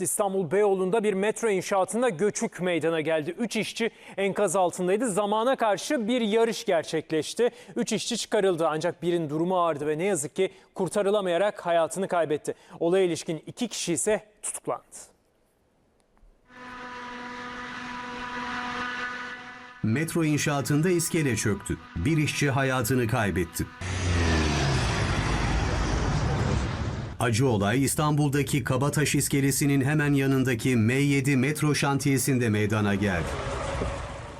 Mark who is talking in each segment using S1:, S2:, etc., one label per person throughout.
S1: İstanbul Beyoğlu'nda bir metro inşaatında göçük meydana geldi. Üç işçi enkaz altındaydı. Zamana karşı bir yarış gerçekleşti. Üç işçi çıkarıldı ancak birinin durumu ağırdı ve ne yazık ki kurtarılamayarak hayatını kaybetti. Olaya ilişkin iki kişi ise tutuklandı.
S2: Metro inşaatında iskele çöktü. Bir işçi hayatını kaybetti. Acı olay İstanbul'daki Kabataş iskelesinin hemen yanındaki M7 metro şantiyesinde meydana geldi.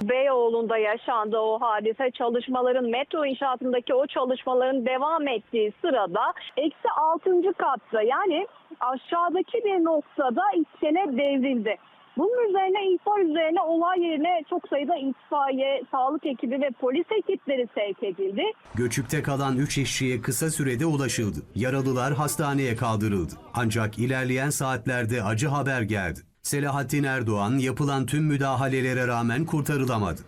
S3: Beyoğlu'nda yaşandı o hadise. Çalışmaların metro inşaatındaki o çalışmaların devam ettiği sırada eksi 6. katta yani aşağıdaki bir noktada iskele devrildi. Bunun üzerine ihbar üzerine olay yerine çok sayıda itfaiye, sağlık ekibi ve polis ekipleri sevk edildi.
S2: Göçükte kalan 3 işçiye kısa sürede ulaşıldı. Yaralılar hastaneye kaldırıldı. Ancak ilerleyen saatlerde acı haber geldi. Selahattin Erdoğan yapılan tüm müdahalelere rağmen kurtarılamadı.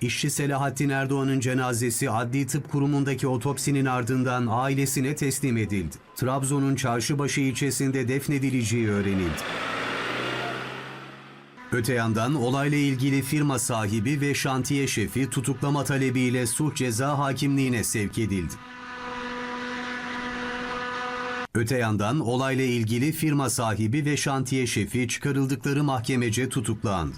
S2: İşçi Selahattin Erdoğan'ın cenazesi Adli Tıp Kurumu'ndaki otopsinin ardından ailesine teslim edildi. Trabzon'un Çarşıbaşı ilçesinde defnedileceği öğrenildi. Öte yandan olayla ilgili firma sahibi ve şantiye şefi tutuklama talebiyle suç ceza hakimliğine sevk edildi. Öte yandan olayla ilgili firma sahibi ve şantiye şefi çıkarıldıkları mahkemece tutuklandı.